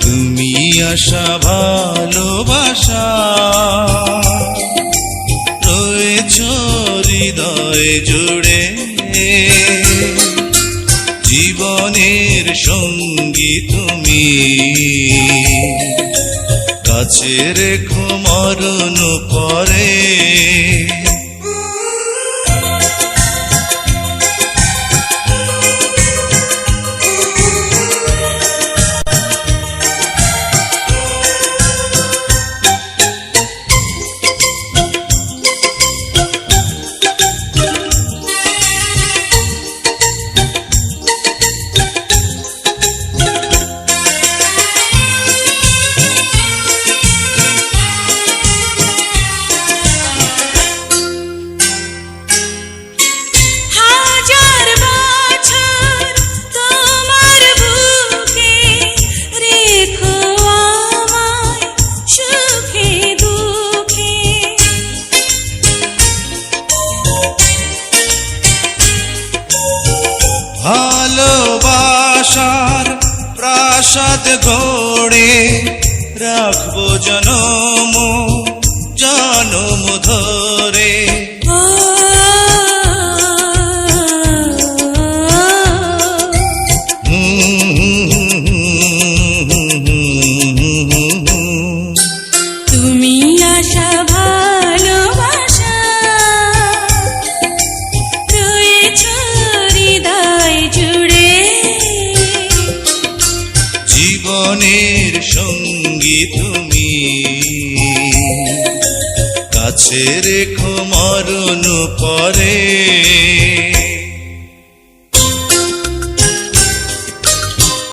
তুমি আশা ভালোবাসা। রয়েছ হৃদয় জুড়ে। জীবনের সঙ্গী তুমি। কাছে রেখো মরণ পরে। ভালোবাসার প্রাসাদ গড়ে রাখব জনম জনম ধরে। ও জীবনের সঙ্গী তুমি। কাছে রেখো মরণ পরে।